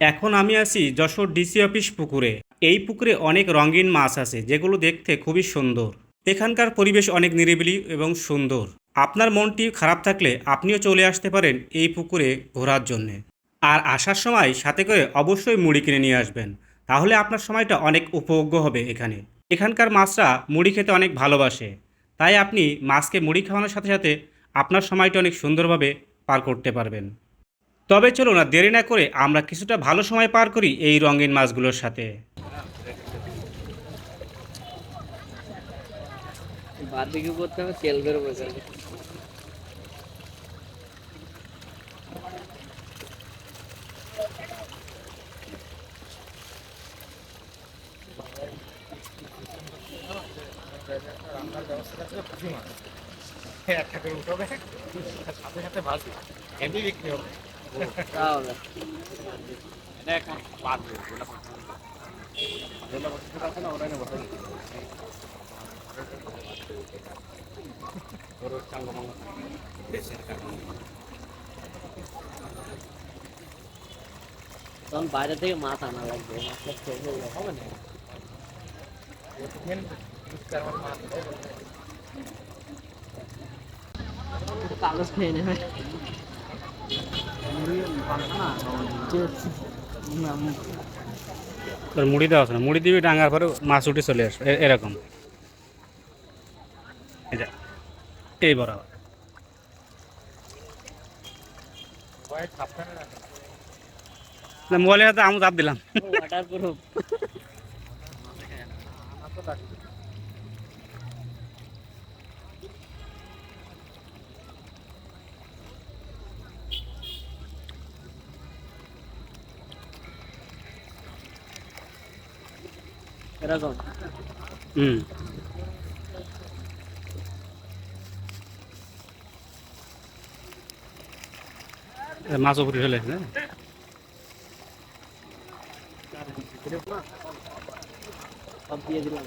এখন আমি আছি যশোর ডিসি অফিস পুকুরে। এই পুকুরে অনেক রঙিন মাছ আছে, যেগুলো দেখতে খুবই সুন্দর। এখানকার পরিবেশ অনেক নিরিবিলি এবং সুন্দর। আপনার মনটি খারাপ থাকলে আপনিও চলে আসতে পারেন এই পুকুরে ঘোরার জন্যে। আর আসার সময় সাথে করে অবশ্যই মুড়ি কিনে নিয়ে আসবেন। তাহলে আপনার সময়টা অনেক উপভোগ্য হবে এখানে। এখানকার মাছরা মুড়ি খেতে অনেক ভালোবাসে। তাই আপনি মাছকে মুড়ি খাওয়ানোর সাথে সাথে আপনার সময়টা অনেক সুন্দরভাবে পার করতে পারবেন। তবে চলুন না দেরি না করে আমরা কিছুটা ভালো সময় পার করি এই রঙিন মাছগুলোর সাথে। বারবিকিউ করতে হবে? তেল করে বসে একটা করে উঠবে সাথে সাথে ভাজবে। হেভি বিক্রি হবে। তখন বাইরে থেকে মাছ আনা লাগবে। মাছটা খেয়ে হবে না? কাগজ খেয়ে নেবে। মুড়ি দেওয়া আছে না? মুড়ি দিবি ডাঙার পরে মাছ উঠে চলে আসবে। এরকম। এই এই বরাবর। না মোবাইলের হাতে আমি চাপ দিলাম। এরকম হুম মাছ উপরে চলে আসছে দিয়ে দিলাম